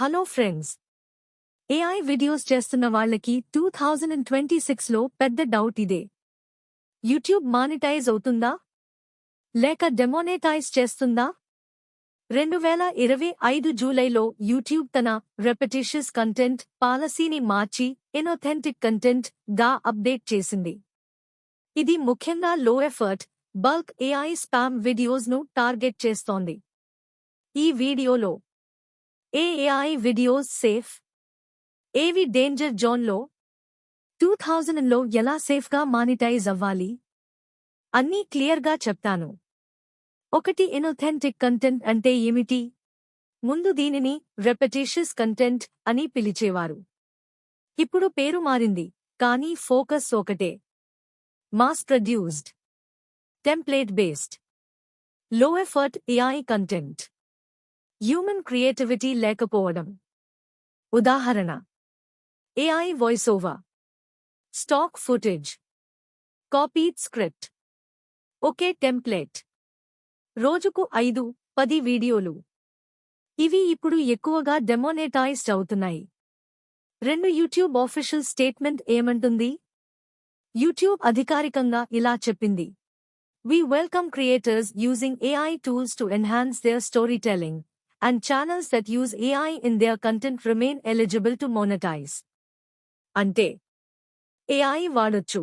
Hello friends AI videos చేస్తున్న వాళ్ళకి two thousand and twenty సిక్స్లో పెద్ద డౌట్ ఇదే. యూట్యూబ్ మానిటైజ్ అవుతుందా? లేక డెమోనేటైజ్ చేస్తుందా? రెండు వేల ఇరవై ఐదు జూలైలో యూట్యూబ్ తన రెపిటిషియస్ కంటెంట్ పాలసీని మార్చి ఇన్ఒథెంటిక్ కంటెంట్గా అప్డేట్ చేసింది. ఇది ముఖ్యంగా low effort bulk AI spam వీడియోస్ను target చేస్తోంది. ఈ వీడియోలో ఏఐ వీడియోస్ సేఫ్ ఏవి డేంజర్ జోన్లో? టూ థౌజండ్లో ఎలా సేఫ్గా మానిటైజ్ అవ్వాలి? అన్నీ క్లియర్గా చెప్తాను. ఒకటి ఇన్ఒథెంటిక్ కంటెంట్ అంటే ఏమిటి? ముందు దీనిని రెపటేషియస్ కంటెంట్ అని పిలిచేవారు. ఇప్పుడు పేరు మారింది కానీ ఫోకస్ ఒకటే. Mass produced template బేస్డ్లో effort AI content human creativity లేకపోవడం. ఉదాహరణ AI voice over stock footage copied script ఒకే టెంప్లేట్ రోజుకు ఐదు పది వీడియోలు. ఇవి ఇప్పుడు ఎక్కువగా డెమోనేటైజ్డ్ అవుతున్నాయి. రెండు యూట్యూబ్ ఆఫీషియల్ స్టేట్మెంట్ ఏమంటుంది? యూట్యూబ్ అధికారికంగా ఇలా చెప్పింది. We welcome creators using AI tools to enhance their storytelling, and channels that use AI in their content remain eligible to monetize. అంటే ఏఐ వాడొచ్చు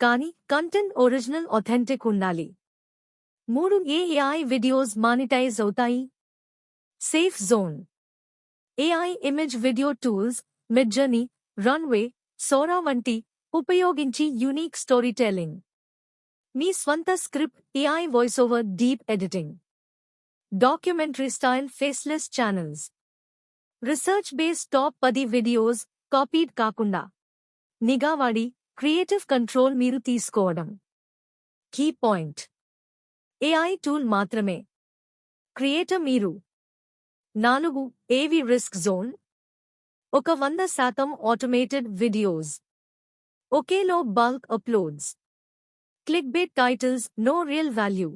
కానీ కంటెంట్ ఒరిజినల్ ఒథెంటిక్ ఉండాలి మూడు ఏ ఏఐ వీడియోస్ మానిటైజ్ అవుతాయి safe zone AI image video tools Midjourney Runway Sora వంటి ఉపయోగించి unique story telling మీ స్వంత script AI voice over deep editing documentary style faceless channels research based top పది videos copied కాకుండా. నిగావాడి క్రియేటివ్ కంట్రోల్ మీరు తీసుకోవడం. కీ పాయింట్ ఏఐ టూల్ మాత్రమే. క్రియేటర్ మీరు. నాలుగు ఏవి రిస్క్ జోన్ ఒక వంద శాతం automated videos ఒకేలో bulk uploads clickbait titles no real value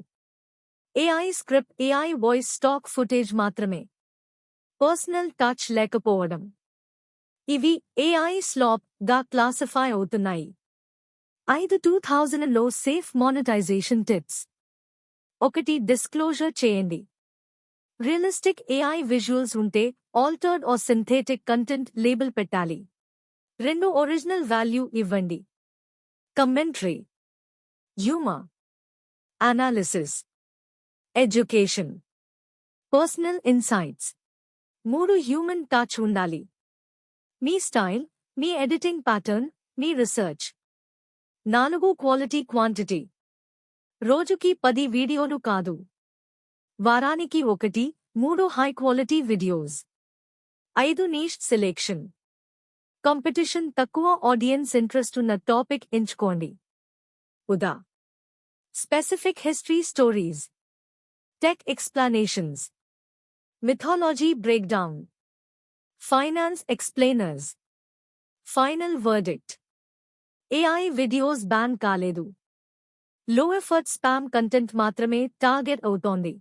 AI script AI voice stock footage మాత్రమే. పర్సనల్ టచ్ లేకపోవడం. ఇవి ఏఐ స్లాప్గా క్లాసిఫై అవుతున్నాయి. ఐదు టూ థౌజండ్లో సేఫ్ మానిటైజేషన్ టిప్స్ ఒకటి డిస్క్లోజర్ చేయండి. రియలిస్టిక్ ఏఐ విజువల్స్ ఉంటే altered or synthetic content label పెట్టాలి. రెండు ఒరిజినల్ వాల్యూ ఇవ్వండి. Commentary humour analysis education. Personal insights. మూడు హ్యూమన్ టచ్ ఉండాలి. మీ స్టైల్ మీ ఎడిటింగ్ ప్యాటర్న్ మీ రీసెర్చ్. నాలుగు క్వాలిటీ క్వాంటిటీ. రోజుకి పది వీడియోలు కాదు. వారానికి ఒకటి మూడు హై క్వాలిటీ వీడియోస్. ఐదు నీష్ సెలెక్షన్. కాంపిటీషన్ తక్కువ ఆడియన్స్ ఇంట్రెస్ట్ ఉన్న టాపిక్ ఎంచుకోండి. ఉదా. Specific history stories. Tech explanations mythology breakdown finance explainers final verdict AI videos ban కాలేదు. లో ఎఫర్ట్ స్పామ్ కంటెంట్ మాత్రమే టార్గెట్ అవుతోంది.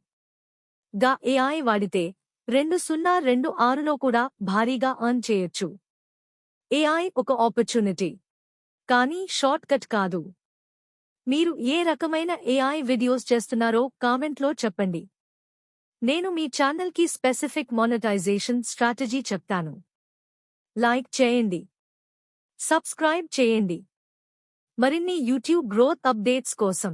గా ఏఐ వాడితే రెండు సున్నా రెండు ఆరులో కూడా భారీగా అర్న్ చేయొచ్చు. ఏఐ ఒక ఆపర్చునిటీ కానీ షార్ట్ కట్ కాదు. మీరు ఏ రకమైన ఏఐ వీడియోస్ చేస్తున్నారో కామెంట్లో చెప్పండి. నేను మీ ఛానల్కి స్పెసిఫిక్ మానిటైజేషన్ స్ట్రాటజీ చెప్తాను. లైక్ చేయండి. సబ్స్క్రైబ్ చేయండి. మరిన్ని యూట్యూబ్ గ్రోత్ అప్డేట్స్ కోసం